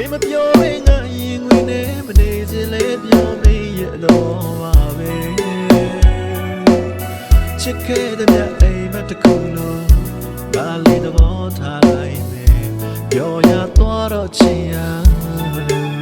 မေမပြောရင်ငါရင်ငွေနဲ့မနေစင်လေးပြောမေးရတော့ပါပဲချစ်ခဲ့တဲ့မြတ်အိမ်မက်တစ်ခုလုံးဘာလို့သဘောထားလိုက်မယ်ပြောရသွားတော့ချင်ရမလို့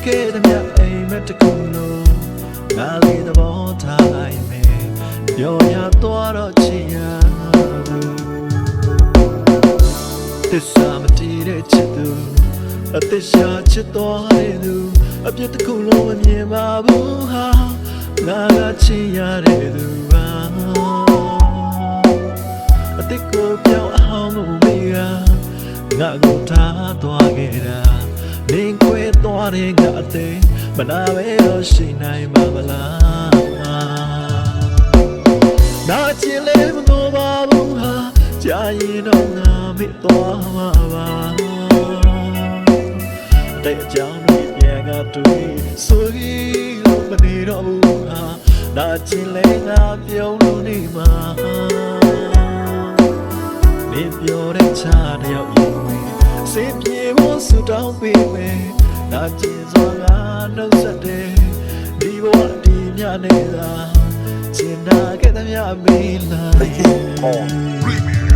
ချစ်ခဲ့တဲ့မြတ်အိမ်မက်တစ်ခုလုံးငါလေးသဘောထားလိုက်မယ်ပြောရသွားတော့ချင်ရဘူးသစ္စာမတည်တဲ့ချစ်သူအသက်ရှာချစ်သွားတဲ့သူအပြစ်တစ်ခုလုံးမမြင်ပါဘူးဟာငါကချင်ရတဲ့သူပါအတိတ်ကိုပြောင်းအောင်လို့မေးကငါကိုထားသွားခဲ့တာနေခွဲ သွားတဲ့ငါအသေးမနာပဲတော့ရှိနိုင်မှာမလားနာကျင်လဲမတော်ပါဘူးဟာကြာရင်တော့ငါမေ့သွားမှာပါတဲ့အကြောင်းတွေပြန်ကတွေ့ဆိုရင်လို့မနေတော့ဘူးဟာနာကျင်လဲငါပြုံးလို့နေမှာနေပြောတဲ့ချာတယောက်ရင်ဝင်စေပြေဖို့ဆူတောင်းပေးမယ် နာကျင်စွာငါနှုတ်ဆက်တယ်ဒီဘဝဒီမြနေတာကျင်နာခဲ့သမျှမင်းလာရဲ့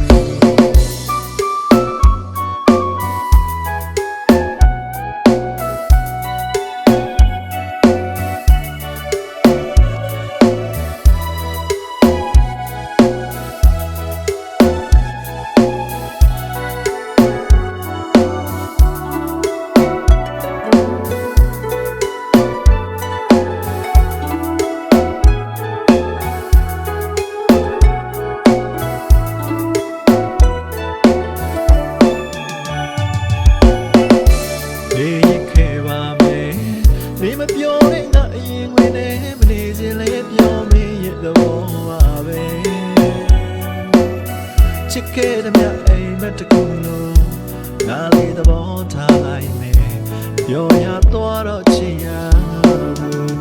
ပြောနဲ့ငါအရင်ဝင်နေမနေခြင်းလည်းပြောမင်းရဲ့သဘောပါပဲချစ်ခဲ့တဲ့မြတ်အိမ်မက်တစ်ခုလုံးငါလေးသဘောထားလိုက်မယ်ပြောရသွားတော့ချင်ရဘူး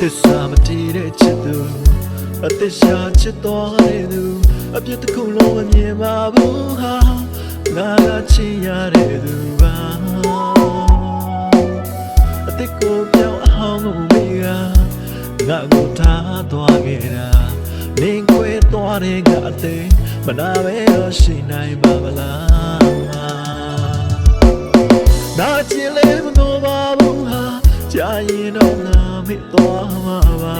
သစ္စာမတည်တဲ့ချစ်သူအသက်ရှာချစ်သွားတဲ့သူအပြစ်တစ်ခုလုံးမမြင်ပါဘူးဟာငါကချင်ရတဲ့သူပါ အသက်ကိုပြောင်းအောင်လို့မေးကငါကိုထားသွားခဲ့တာနေခွဲသွားတဲ့ငါအသေးမနာပဲတော့ရှိနိုင်ပါမလားနာကျင်လဲမတော်ပါဘူးဟာကြာရင်တော့ငါမေ့သွားမှာပါ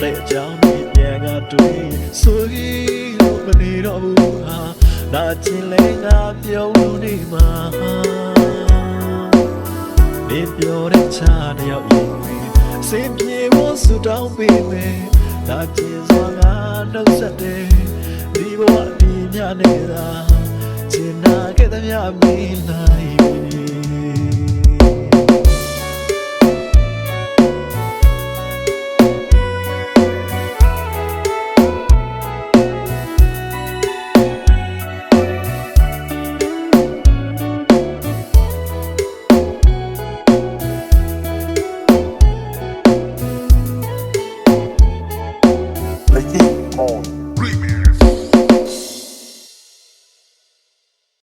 တဲ့အကြောင်းဒီပြန်ကတွေ့ဆိုရင်လို့မနေတော့ဘူးဟာနာကျင်လဲငါပြုံးလို့နေမှာ နေပြောတဲ့ချာတယောက်ရင်ဝင်စင်ပြေဖို့ဆူတောင်းပေးမယ်နာကျင်စွာငါနှုတ်ဆက်တယ်ဒီဘဝဒီညနေတာကျင်နာခဲ့သမျှမင်းလိုက်ပြီ